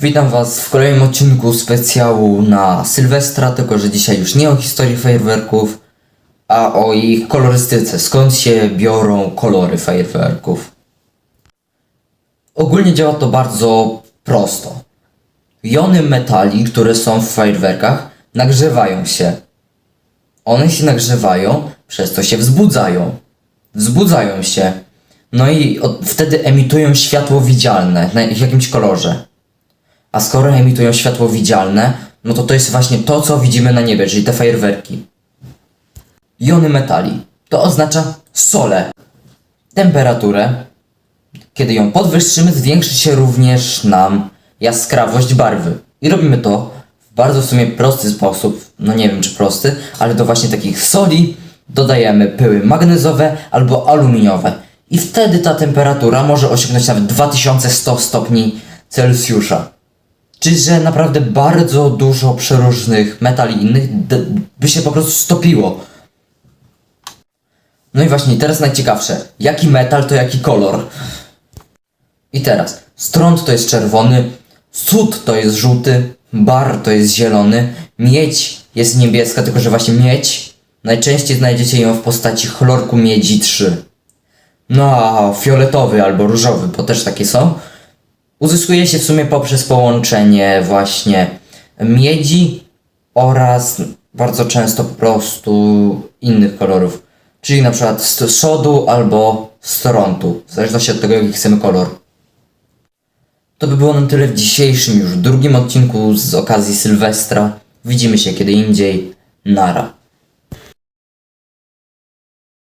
Witam Was w kolejnym odcinku specjału na Sylwestra, tylko że dzisiaj już nie o historii fajerwerków, a o ich kolorystyce, skąd się biorą kolory fajerwerków. Ogólnie działa to bardzo prosto. Jony metali, które są w fajerwerkach, nagrzewają się. One się nagrzewają, przez to się wzbudzają. Wzbudzają się. No i od, wtedy emitują światło widzialne na jakimś kolorze. A skoro emitują światło widzialne, no to to jest właśnie to, co widzimy na niebie, czyli te fajerwerki. Jony metali. To oznacza sole. Temperaturę. Kiedy ją podwyższymy, zwiększy się również nam jaskrawość barwy. I robimy to w bardzo w sumie prosty sposób. No nie wiem czy prosty, ale do właśnie takich soli dodajemy pyły magnezowe albo aluminiowe. I wtedy ta temperatura może osiągnąć nawet 2100 stopni Celsjusza. Czyli, że naprawdę bardzo dużo przeróżnych metali innych by się po prostu stopiło. No i właśnie, teraz najciekawsze. Jaki metal to jaki kolor? I teraz, strąd to jest czerwony, sód to jest żółty, bar to jest zielony, miedź jest niebieska, tylko że właśnie miedź najczęściej znajdziecie ją w postaci chlorku miedzi 3. No a fioletowy albo różowy, bo też takie są, uzyskuje się w sumie poprzez połączenie właśnie miedzi oraz bardzo często po prostu innych kolorów. Czyli na przykład z sodu albo strontu, w zależności od tego jaki chcemy kolor. To by było na tyle w dzisiejszym już drugim odcinku z okazji Sylwestra. Widzimy się kiedy indziej. Nara.